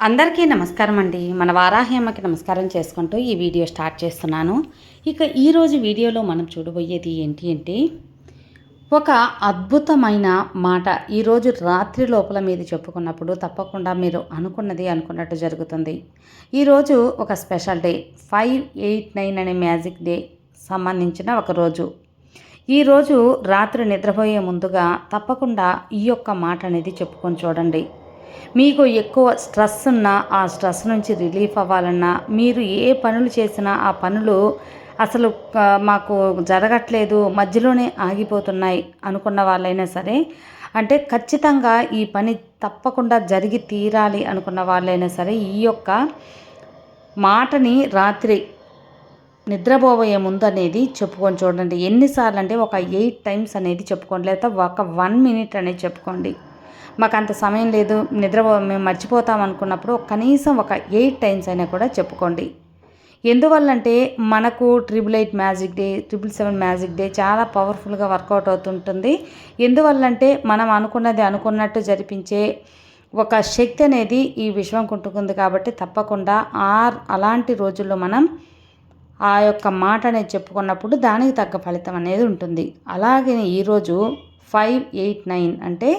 అందరికీ నమస్కారం అండి. మన వారాహేమకి నమస్కారం చేసుకుంటూ ఈ వీడియో స్టార్ట్ చేస్తున్నాను. ఇక ఈరోజు వీడియోలో మనం చూడబోయేది ఏంటి అంటే ఒక అద్భుతమైన మాట ఈరోజు రాత్రి లోపల మీరు చెప్పుకున్నప్పుడు తప్పకుండా మీరు అనుకున్నది అనుకున్నట్టు జరుగుతుంది. ఈరోజు ఒక special day five eight nine అనే మ్యాజిక్ డే సంబంధించిన ఒక రోజు. ఈరోజు రాత్రి నిద్రపోయే ముందుగా తప్పకుండా ఈ యొక్క మాట అనేది చెప్పుకొని చూడండి. మీకు ఎక్కువ స్ట్రెస్ ఉన్నా ఆ స్ట్రెస్ నుంచి రిలీఫ్ అవ్వాలన్నా మీరు ఏ పనులు చేసినా ఆ పనులు అసలు మాకు జరగట్లేదు మధ్యలోనే ఆగిపోతున్నాయి అనుకున్న వాళ్ళైనా సరే అంటే ఖచ్చితంగా ఈ పని తప్పకుండా జరిగి తీరాలి అనుకున్న వాళ్ళైనా సరే ఈ యొక్క మాటని రాత్రి నిద్రపోబోయే ముందు అనేది చెప్పుకొని చూడండి. ఎన్నిసార్లు అంటే ఒక ఎయిట్ టైమ్స్ అనేది చెప్పుకోండి లేదా ఒక వన్ మినిట్ అనేది చెప్పుకోండి. మాకు అంత సమయం లేదు నిద్రపో మేము మర్చిపోతాం అనుకున్నప్పుడు కనీసం ఒక ఎయిట్ టైమ్స్ అయినా కూడా చెప్పుకోండి. ఎందువల్లంటే మనకు triple eight magic day triple seven magic day చాలా పవర్ఫుల్గా వర్కౌట్ అవుతుంటుంది. ఎందువల్లంటే మనం అనుకున్నది అనుకున్నట్టు జరిపించే ఒక శక్తి అనేది ఈ విశ్వం కుంటుకుంది కాబట్టి తప్పకుండా ఆ అలాంటి రోజుల్లో మనం ఆ యొక్క మాట అనేది చెప్పుకున్నప్పుడు దానికి తగ్గ ఫలితం అనేది ఉంటుంది. అలాగే ఈరోజు ఫైవ్ ఎయిట్ నైన్ అంటే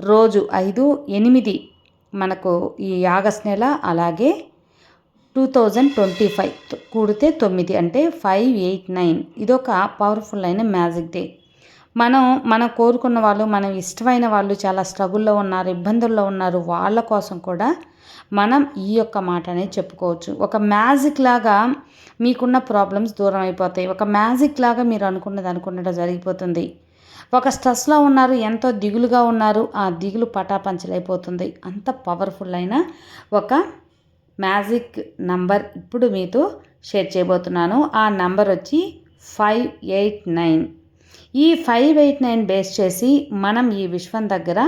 రోజు ఐదు ఎనిమిది మనకు ఈ ఆగస్ట్ నెల అలాగే టూ థౌజండ్ ట్వంటీ ఫైవ్ కూడితే తొమ్మిది అంటే ఫైవ్ ఎయిట్ నైన్. ఇదొక పవర్ఫుల్ అయిన మ్యాజిక్ డే మనం మనం కోరుకున్న వాళ్ళు మనం ఇష్టమైన వాళ్ళు చాలా స్ట్రగుల్లో ఉన్నారు ఇబ్బందుల్లో ఉన్నారు వాళ్ళ కోసం కూడా మనం ఈ యొక్క మాట అనేది చెప్పుకోవచ్చు. ఒక మ్యాజిక్ లాగా మీకున్న ప్రాబ్లమ్స్ దూరం అయిపోతాయి ఒక మ్యాజిక్ లాగా మీరు అనుకున్నది అనుకున్నట్టు జరిగిపోతుంది. ఒక స్ట్రెస్లో ఉన్నారు ఎంతో దిగులుగా ఉన్నారు ఆ దిగులు పటాపంచలైపోతుంది. అంత పవర్ఫుల్ అయిన ఒక మ్యాజిక్ నంబర్ ఇప్పుడు మీతో షేర్ చేయబోతున్నాను. ఆ నంబర్ వచ్చి ఫైవ్ ఎయిట్ నైన్. ఈ ఫైవ్ ఎయిట్ నైన్ బేస్ చేసి మనం ఈ విశ్వం దగ్గర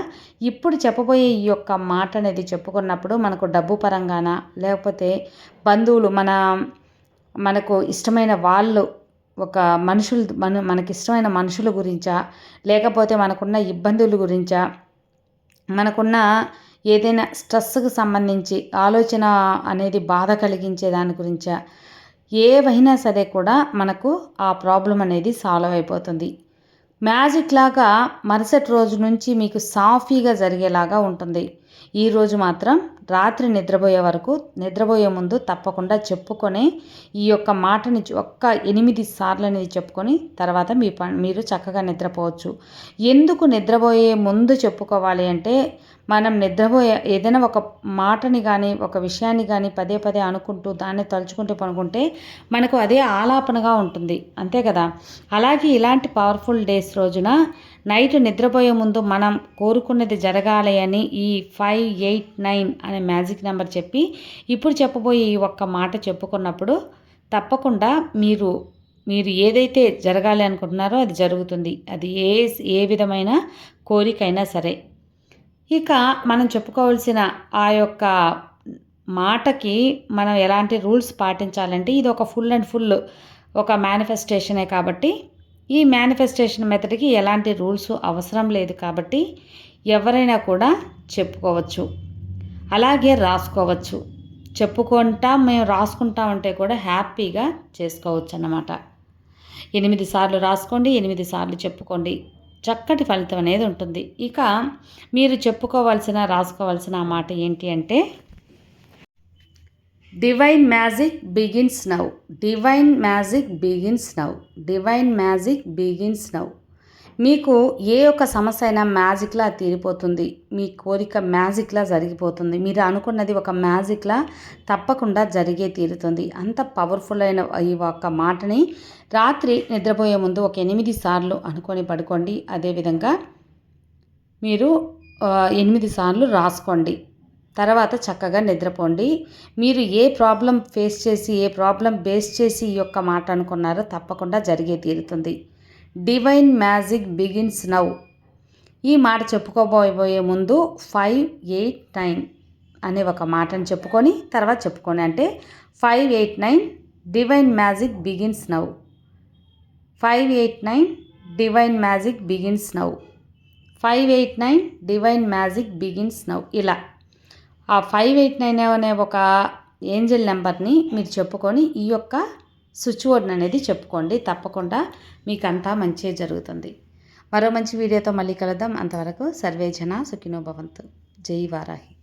ఇప్పుడు చెప్పబోయే ఈ యొక్క మాట అనేది చెప్పుకున్నప్పుడు మనకు డబ్బు పరంగాన లేకపోతే బంధువులు మన మనకు ఇష్టమైన వాళ్ళు ఒక మనుషులు మన మనకి ఇష్టమైన మనుషుల గురించా? లేకపోతే మనకున్న ఇబ్బందుల గురించా? మనకున్న ఏదైనా స్ట్రెస్కి సంబంధించి ఆలోచన అనేది బాధ కలిగించే దాని గురించా? ఏవైనా సరే కూడా మనకు ఆ ప్రాబ్లం అనేది సాల్వ్ అయిపోతుంది. మ్యాజిక్ లాగా మరుసటి రోజు నుంచి మీకు సాఫీగా జరిగేలాగా ఉంటుంది. ఈరోజు మాత్రం రాత్రి నిద్రపోయే వరకు నిద్రపోయే ముందు తప్పకుండా చెప్పుకొని ఈ యొక్క మాటని ఒక్క ఎనిమిది సార్లు అనేది చెప్పుకొని తర్వాత మీ ప మీరు చక్కగా నిద్రపోవచ్చు. ఎందుకు నిద్రపోయే ముందు చెప్పుకోవాలి అంటే మనం నిద్రపోయే ఏదైనా ఒక మాటని కానీ ఒక విషయాన్ని కానీ పదే పదే అనుకుంటూ దాన్ని తలుచుకుంటూ పనుకుంటే మనకు అదే ఆలాపనగా ఉంటుంది. అంతే కదా? అలాగే ఇలాంటి పవర్ఫుల్ డేస్ రోజున నైట్ నిద్రపోయే ముందు మనం కోరుకున్నది జరగాలి అని ఈ ఫైవ్ ఎయిట్ నైన్ అనే మ్యాజిక్ నెంబర్ చెప్పి ఇప్పుడు చెప్పబోయే ఈ ఒక్క మాట చెప్పుకున్నప్పుడు తప్పకుండా మీరు మీరు ఏదైతే జరగాలి అనుకుంటున్నారో అది జరుగుతుంది. అది ఏ ఏ విధమైన కోరికైనా సరే. ఇక మనం చెప్పుకోవాల్సిన ఆ యొక్క మాటకి మనం ఎలాంటి రూల్స్ పాటించాలంటే ఇది ఒక ఫుల్ అండ్ ఫుల్ ఒక మేనిఫెస్టేషనే కాబట్టి ఈ మేనిఫెస్టేషన్ మెథడ్కి ఎలాంటి రూల్స్ అవసరం లేదు కాబట్టి ఎవరైనా కూడా చెప్పుకోవచ్చు. అలాగే రాసుకోవచ్చు. చెప్పుకుంటా మేము రాసుకుంటామంటే కూడా హ్యాపీగా చేసుకోవచ్చు అన్నమాట ఎనిమిది సార్లు రాసుకోండి ఎనిమిది సార్లు చెప్పుకోండి. చక్కటి ఫలితం అనేది ఉంటుంది. ఇక మీరు చెప్పుకోవాల్సిన రాసుకోవాల్సిన మాట ఏంటి అంటే divine magic begins now divine magic begins now divine magic begins now మీకు ఏ ఒక్క సమస్య అయినా మ్యాజిక్లా తీరిపోతుంది. మీ కోరిక మ్యాజిక్లా జరిగిపోతుంది. మీరు అనుకున్నది ఒక మ్యాజిక్లా తప్పకుండా జరిగే తీరుతుంది. అంత పవర్ఫుల్ అయిన ఈ ఒక్క మాటని రాత్రి నిద్రపోయే ముందు ఒక ఎనిమిది సార్లు అనుకొని పడుకోండి. అదేవిధంగా మీరు ఎనిమిది సార్లు రాసుకోండి. తర్వాత చక్కగా నిద్రపోండి. మీరు ఏ ప్రాబ్లం ఫేస్ చేసి ఏ ప్రాబ్లం బేస్ చేసి ఈ యొక్క మాట అనుకున్నారో తప్పకుండా జరిగే తీరుతుంది. Divine magic begins now. ఈ మాట చెప్పుకోబోయే ముందు ఫైవ్ ఎయిట్ నైన్ అనే ఒక మాటను చెప్పుకొని తర్వాత చెప్పుకొని అంటే five eight nine divine magic begins now. Five eight nine divine magic begins now. Five eight nine divine magic begins now. ఇలా. ఆ ఫైవ్ ఎయిట్ నైన్ అనే ఒక ఏంజల్ నెంబర్ని మీరు చెప్పుకొని ఈ యొక్క స్విచ్ బోర్డ్ అనేది చెప్పుకోండి. తప్పకుండా మీకంతా మంచి జరుగుతుంది. మరో మంచి వీడియోతో మళ్ళీ కలుద్దాం. అంతవరకు సర్వేజన సుఖినోభవంతు జై వారాహి.